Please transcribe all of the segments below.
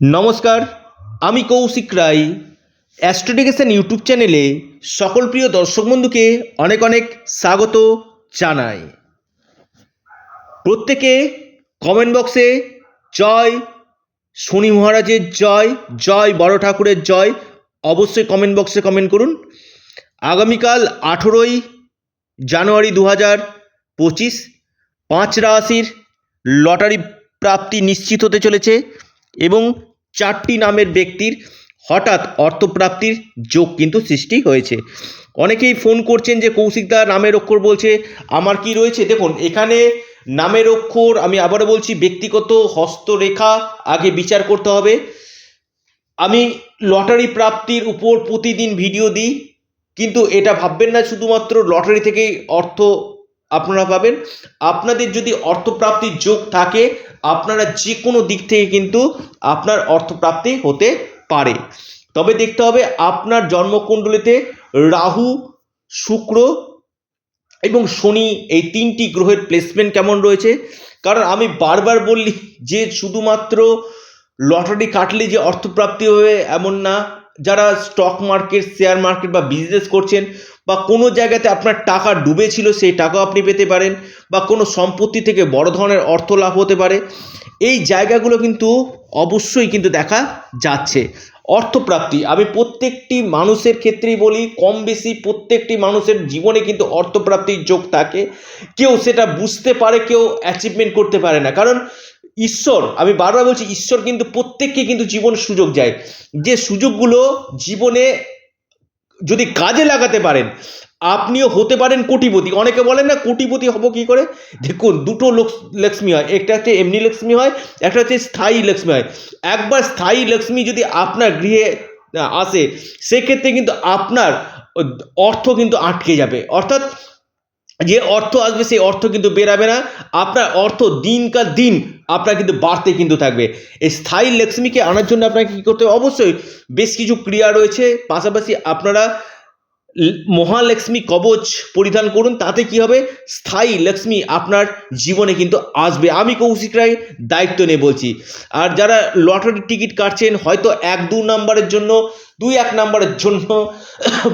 নমস্কার, আমি কৌশিক রায়। অ্যাস্ট্রোডিকেশন ইউটিউব চ্যানেলে সকল প্রিয় দর্শক বন্ধুকে অনেক অনেক স্বাগত জানাই। প্রত্যেকে কমেন্ট বক্সে জয়, শনি মহারাজের জয় জয় বড় ঠাকুরের জয় অবশ্যই কমেন্ট বক্সে কমেন্ট করুন। আগামীকাল আঠেরোই জানুয়ারি দু হাজার পঁচিশ, পাঁচ রাশির লটারি প্রাপ্তি নিশ্চিত হতে চলেছে এবং চারটি নামের ব্যক্তির হঠাৎ অর্থপ্রাপ্তির যোগ কিন্তু সৃষ্টি হয়েছে। অনেকেই ফোন করছেন যে কৌশিকদা নামের অক্ষর বলছে, আমার কি রয়েছে? দেখুন, এখানে নামের অক্ষর আমি আবারও বলছি, ব্যক্তিগত হস্তরেখা আগে বিচার করতে হবে। আমি লটারি প্রাপ্তির উপর প্রতিদিন ভিডিও দিই, কিন্তু এটা ভাববেন না, শুধুমাত্র লটারি থেকেই অর্থ আপনারা পাবেন। আপনাদের যদি অর্থপ্রাপ্তির যোগ থাকে আপনারা যে কোনো দিক থেকে কিন্তু আপনার অর্থপ্রাপ্তি হতে পারে। তবে দেখতে হবে, আপনার জন্মকুণ্ডলিতে রাহু, শুক্র এবং শনি এই তিনটি গ্রহের প্লেসমেন্ট কেমন রয়েছে? কারণ আমি বারবার বললি যে শুধুমাত্র লটারি কাটলে যে অর্থপ্রাপ্তি হবে এমন না। যারা স্টক মার্কেট শেয়ার মার্কেট বা বিজনেস করছেন বা কোনো জায়গাতে আপনার টাকা ডুবেছিল সেই টাকাও আপনি পেতে পারেন বা কোনো সম্পত্তি থেকে বড় ধরনের অর্থ লাভ হতে পারে। এই জায়গাগুলো কিন্তু অবশ্যই কিন্তু দেখা যাচ্ছে। অর্থপ্রাপ্তি, আমি প্রত্যেকটি মানুষের ক্ষেত্রেই বলি, কম বেশি প্রত্যেকটি মানুষের জীবনে কিন্তু অর্থপ্রাপ্তির যোগ থাকে। কেউ সেটা বুঝতে পারে, কেউ অ্যাচিভমেন্ট করতে পারে না। কারণ ঈশ্বর, আমি বারবার বলছি ঈশ্বর কিন্তু প্রত্যেককে কিন্তু জীবন সুযোগ যায় যে সুযোগগুলো জীবনে যদি কাজে লাগাতে পারেন, আপনিও হতে পারেন কোটিপতি। অনেকে বলেন না, কোটিপতি হব কি করে? দেখুন, দুটো লোক- লক্ষ্মী হয়, একটা হচ্ছে এমনি লক্ষ্মী হয়, একটা হচ্ছে স্থায়ী লক্ষ্মী হয়। একবার স্থায়ী লক্ষ্মী যদি আপনার গৃহে আসে, সেক্ষেত্রে কিন্তু আপনার অর্থ কিন্তু আটকে যাবে। অর্থাৎ যে অর্থ আসবে, সেই অর্থ কিন্তু বেরাবে না। আপনার অর্থ দিনকার দিন আপনার কিন্তু বাড়তে কিন্তু থাকবে। এই স্থায়ী লক্ষ্মীকে আনার জন্য আপনাকে কী করতে হবে? অবশ্যই বেশ কিছু ক্রিয়া রয়েছে। পাশাপাশি আপনারা মহালক্ষ্মী কবচ পরিধান করুন, তাতে কি হবে? স্থায়ী লক্ষ্মী আপনার জীবনে কিন্তু আসবে। আমি কৌশিক রায় দায়িত্ব নিয়ে বলছি। আর যারা লটারির টিকিট কাটছেন, হয়তো এক দু নাম্বারের জন্য, দুই এক নাম্বারের জন্য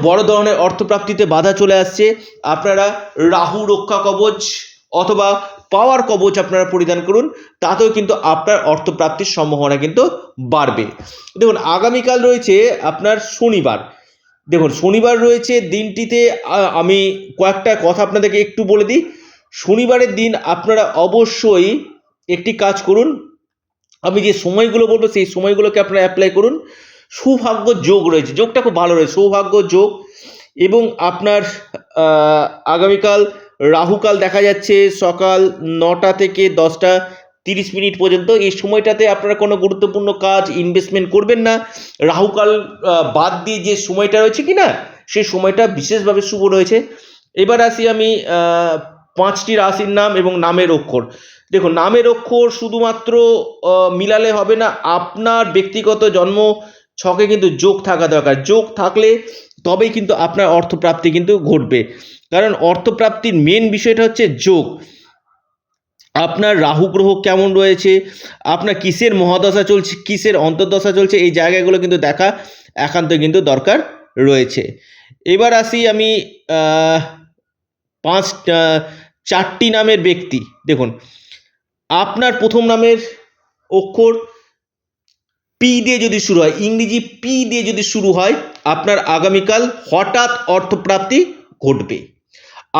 বড় ধরনের অর্থপ্রাপ্তিতে বাধা চলে আসছে। আপনারা রাহু রক্ষা কবচ অথবা পাওয়ার কবচ আপনারা পরিধান করুন, তাতেও কিন্তু আপনার অর্থপ্রাপ্তির সম্ভাবনা কিন্তু বাড়বে। দেখুন, আগামীকাল রয়েছে আপনার শনিবার। দেখুন, শনিবার রয়েছে দিনটিতে আমি কয়েকটা কথা আপনাদেরকে একটু বলে দিই। শনিবারের দিন আপনারা অবশ্যই একটি কাজ করুন। আমি যে সময়গুলো বলব, সেই সময়গুলোকে আপনারা অ্যাপ্লাই করুন। সৌভাগ্য যোগ রয়েছে। যোগটা খুব ভালো রয়েছে। সৌভাগ্য যোগ এবং আপনার আগামীকাল, রাহুকাল দেখা যাচ্ছে সকাল নটা থেকে দশটা। তিরিশ মিনিট পর্যন্ত। এই সময়টাতে আপনারা কোনো গুরুত্বপূর্ণ কাজ ইনভেস্টমেন্ট করবেন না। রাহুকাল বাদ দিয়ে যে সময়টা রয়েছে কি না সেই সময়টা বিশেষভাবে শুভ রয়েছে। এবার আসি আমি পাঁচটি রাশির নাম এবং নামের অক্ষর। দেখুন, নামের অক্ষর শুধুমাত্র মিলালে হবে না, আপনার ব্যক্তিগত জন্ম ছকে কিন্তু যোগ থাকা দরকার। যোগ থাকলে তবেই কিন্তু আপনার অর্থপ্রাপ্তি কিন্তু ঘটবে। কারণ অর্থপ্রাপ্তির মেন বিষয়টা হচ্ছে যোগ। আপনার রাহু গ্রহ কেমন রয়েছে? আপনার কিসের মহাদশা চলছে? কিসের অন্তর্দশা চলছে? এই জায়গাগুলো কিন্তু দেখা একান্ত কিন্তু দরকার রয়েছে। এবার আসি আমি পাঁচ চারটি নামের ব্যক্তি। দেখুন, আপনার প্রথম নামের অক্ষর পি দিয়ে যদি শুরু হয়, ইংরেজি পি দিয়ে যদি শুরু হয়, আপনার আগামীকাল হঠাৎ অর্থপ্রাপ্তি ঘটবে।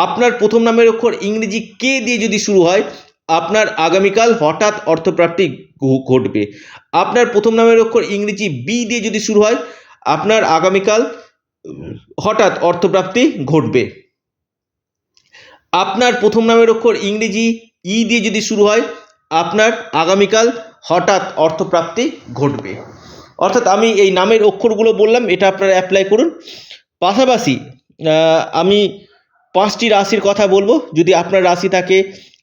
আপনার প্রথম নামের অক্ষর ইংরেজি কে দিয়ে যদি শুরু হয় আপনার আগামীকাল হঠাৎ অর্থপ্রাপ্তি ঘটবে। আপনার প্রথম নামের অক্ষর ইংরেজি বি দিয়ে যদি শুরু হয়, আপনার আগামীকাল হঠাৎ অর্থপ্রাপ্তি ঘটবে। আপনার প্রথম নামের অক্ষর ইংরেজি ই দিয়ে যদি শুরু হয়, আপনার আগামীকাল হঠাৎ অর্থপ্রাপ্তি ঘটবে। অর্থাৎ আমি এই নামের অক্ষরগুলো বললাম, এটা আপনারা অ্যাপ্লাই করুন। পাশাপাশি আমি পাঁচটি রাশির কথা বলব। যদি আপনার রাশি থাকে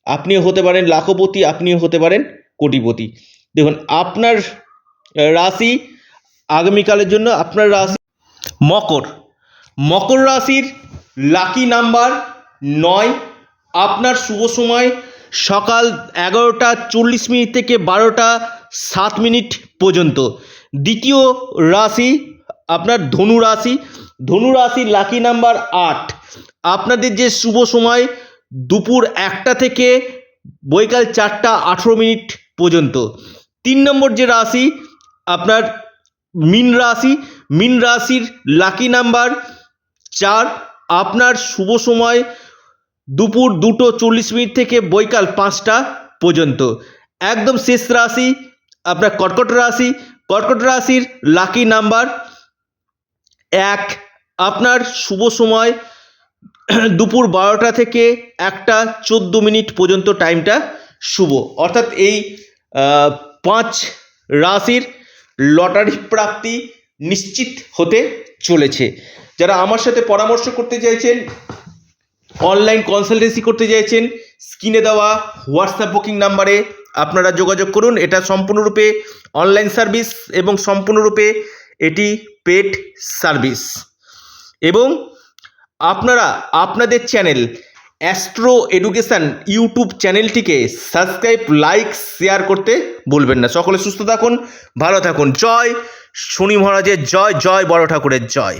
আপনিও হতে পারেন লাখপতি, আপনিও হতে পারেন কোটিপতি। দেখুন, আপনার রাশি আগামীকালের জন্য আপনার রাশি মকর। মকর রাশির লাকি নাম্বার নয়। আপনার শুভ সময় সকাল এগারোটা চল্লিশ মিনিট থেকে বারোটা সাত মিনিট পর্যন্ত। দ্বিতীয় রাশি আপনার ধনু রাশি। ধনু রাশির লাকি নাম্বার আট। আপনাদের যে শুভ সময় দুপুর একটা থেকে বৈকাল চারটা আঠেরো মিনিট পর্যন্ত। তিন নম্বর যে রাশি, আপনার মিন রাশি, মিন রাশির লাকি নাম্বার চার, আপনার শুভ সময় দুপুর দুটো চল্লিশ মিনিট থেকে বৈকাল পাঁচটা পর্যন্ত। একদম শেষ রাশি, আপনার কর্কট রাশি, কর্কট রাশির লাকি নাম্বার এক, আপনার শুভ সময় দুপুর বারোটা থেকে একটা চোদ্দ মিনিট পর্যন্ত টাইমটা শুভ। অর্থাৎ এই পাঁচ রাশির লটারি প্রাপ্তি নিশ্চিত হতে চলেছে। যারা আমার সাথে পরামর্শ করতে চাইছেন, অনলাইন কনসালটেন্সি করতে চাইছেন, স্ক্রিনে দেওয়া হোয়াটসঅ্যাপ বুকিং নাম্বারে আপনারা যোগাযোগ করুন। এটা সম্পূর্ণরূপে অনলাইন সার্ভিস এবং সম্পূর্ণরূপে এটি পেড সার্ভিস। এবং আপনারা, আপনাদের চ্যানেল অ্যাস্ট্রো এডুকেশান ইউটিউব চ্যানেলটিকে সাবস্ক্রাইব লাইক শেয়ার করতে ভুলবেন না। সকলে সুস্থ থাকুন, ভালো থাকুন। জয় শনি মহারাজের, জয় জয় বড় ঠাকুরের, জয়।